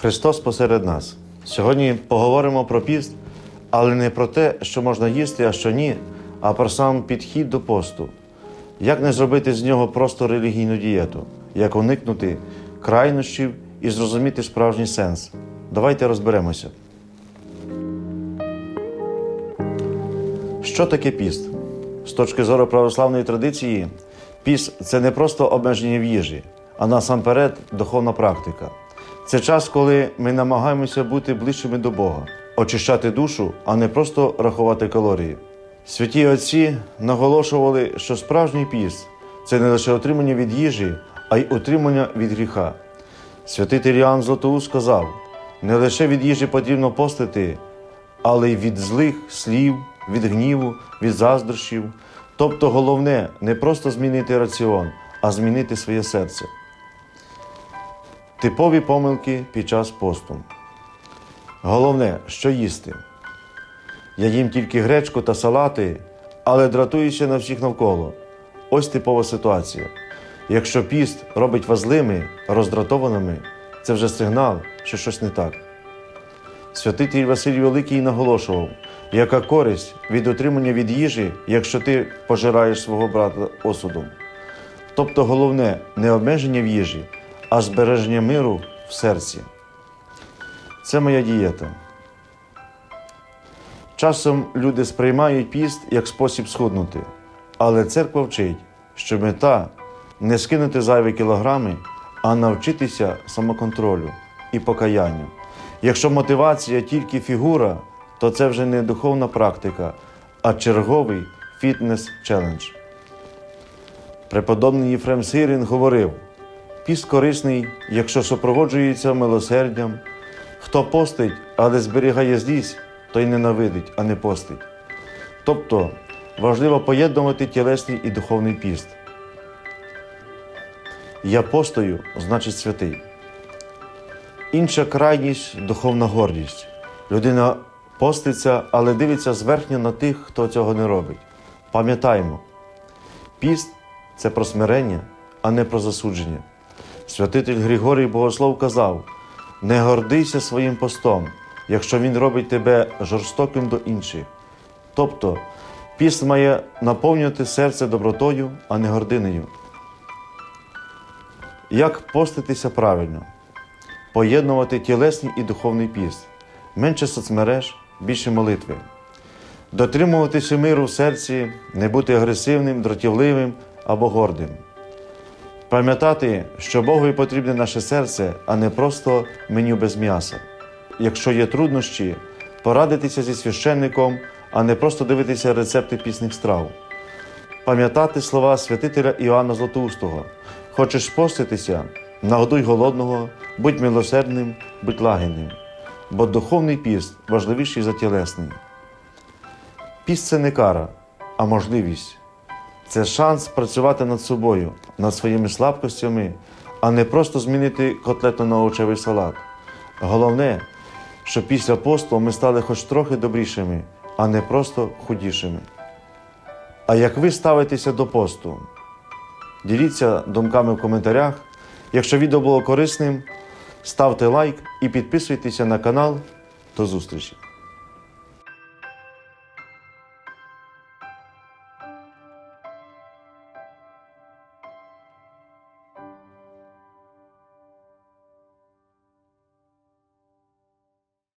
Христос посеред нас. Сьогодні поговоримо про піст, але не про те, що можна їсти, а що ні, а про сам підхід до посту. Як не зробити з нього просто релігійну дієту, як уникнути крайнощів і зрозуміти справжній сенс. Давайте розберемося. Що таке піст? З точки зору православної традиції, піст це не просто обмеження в їжі, а насамперед духовна практика. Це час, коли ми намагаємося бути ближчими до Бога, очищати душу, а не просто рахувати калорії. Святі отці наголошували, що справжній піст це не лише отримання від їжі, а й утримання від гріха. Святитель Іоанн Златоуст сказав: не лише від їжі потрібно постити, але й від злих слів, від гніву, від заздрощів. Тобто головне не просто змінити раціон, а змінити своє серце. Типові помилки під час посту. Головне, що їсти. Я їм тільки гречку та салати, але дратуюся на всіх навколо. Ось типова ситуація. Якщо піст робить вас злими, роздратованими, це вже сигнал, що щось не так. Святитель Василь Великий наголошував, яка користь від отримання від їжі, якщо ти пожираєш свого брата осудом. Тобто головне не обмеження в їжі, а збереження миру в серці. Це моя дієта. Часом люди сприймають піст як спосіб схуднути, але церква вчить, що мета не скинути зайві кілограми, а навчитися самоконтролю і покаянню. Якщо мотивація тільки фігура, то це вже не духовна практика, а черговий фітнес-челендж. Преподобний Єфрем Сирин говорив: піст корисний, якщо супроводжується милосердям. Хто постить, але зберігає злість, той ненавидить, а не постить. Тобто важливо поєднувати тілесний і духовний піст. Я постою, значить святий. Інша крайність духовна гордість. Людина поститься, але дивиться зверхньо на тих, хто цього не робить. Пам'ятаємо, піст це про смирення, а не про засудження. Святитель Григорій Богослов казав: не гордися своїм постом, якщо він робить тебе жорстоким до інших. Тобто, піст має наповнювати серце добротою, а не гординею. Як поститися правильно? Поєднувати тілесний і духовний піст, менше соцмереж, більше молитви, дотримуватися миру в серці, не бути агресивним, дратівливим або гордим. Пам'ятати, що Богові потрібне наше серце, а не просто меню без м'яса. Якщо є труднощі, порадитися зі священником, а не просто дивитися рецепти пісних страв. Пам'ятати слова святителя Іоанна Златоустого. Хочеш поститися, нагодуй голодного, будь милосердним, будь лагідним, бо духовний піст важливіший за тілесний. Піст це не кара, а можливість. Це шанс працювати над собою, над своїми слабкостями, а не просто змінити котлету на овочевий салат. Головне, щоб після посту ми стали хоч трохи добрішими, а не просто худішими. А як ви ставитеся до посту? Діліться думками в коментарях. Якщо відео було корисним, ставте лайк і підписуйтеся на канал. До зустрічі!